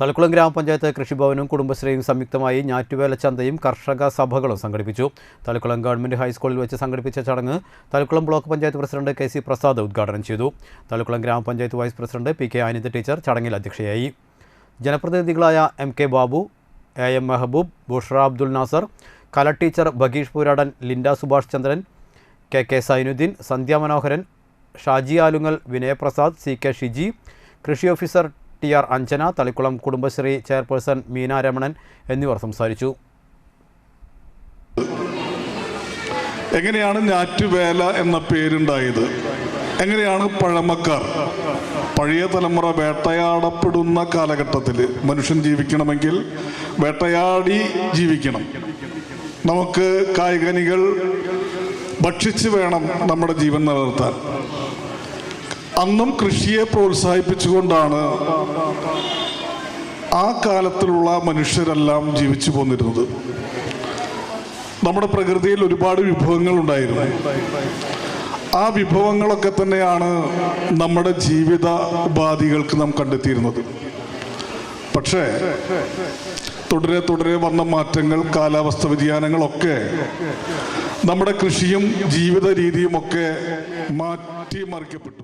തലക്കുളം ഗ്രാമപഞ്ചായത്ത് കൃഷിഭവനും കുടുംബശ്രീയും സംയുക്തമായി ഞാറ്റുവേല ചന്തയും കർഷക സഭകളും സംഘടിപ്പിച്ചു. തലക്കുളം ഗവൺമെന്റ് ഹൈസ്കൂളിൽ വെച്ച് സംഘടിപ്പിച്ച ചടങ്ങ് Thalakkulam block panchayat president K C Prasad ഉദ്ഘാടനം ചെയ്തു. തലക്കുളം ഗ്രാമപഞ്ചായത്ത് vice president P K Anitha teacher ചടങ്ങിൽ അധ്യക്ഷയായി. ജനപ്രതിനിധികളായ M K Babu A M Mehaboob Bushra Abdul Nasar Kala teacher Bageesh Pooradan Linda Subhash Chandran K K Sainudheen Sandhya Manoharan Shaji Alungal Vinayaprasad C K Shiji കൃഷി officer T R Anjana Thalikkulam Kudumbashree chairperson Meena Ramanan എന്നിവർ സംസാരിച്ചു. എങ്ങനെയാണ് ഞാറ്റുവേല എന്ന പേരുണ്ടായത്? എങ്ങനെയാണ് പഴമക്കാർ? പഴയ തലമുറ വേട്ടയാടപ്പെടുന്ന കാലഘട്ടത്തിൽ മനുഷ്യൻ ജീവിക്കണമെങ്കിൽ വേട്ടയാടി ജീവിക്കണം. നമുക്ക് കായികനികൾ ഭക്ഷിച്ച് വേണം നമ്മുടെ ജീവൻ നിലനിർത്താൻ. അന്നും കൃഷിയെ പ്രോത്സാഹിപ്പിച്ചുകൊണ്ടാണ് ആ കാലത്തിലുള്ള മനുഷ്യരെല്ലാം ജീവിച്ചു പോന്നിരുന്നത്. നമ്മുടെ പ്രകൃതിയിൽ ഒരുപാട് വിഭവങ്ങൾ ഉണ്ടായിരുന്നു. ആ വിഭവങ്ങളൊക്കെ തന്നെയാണ് നമ്മുടെ ജീവിത ഉപാധികൾക്ക് നാം കണ്ടെത്തിയിരുന്നത്. പക്ഷേ തുടരെ തുടരെ വന്ന മാറ്റങ്ങൾ കാലാവസ്ഥ വ്യതിയാനങ്ങളൊക്കെ നമ്മുടെ കൃഷിയും ജീവിത രീതിയുമൊക്കെ മാറ്റിമറിക്കപ്പെട്ടു.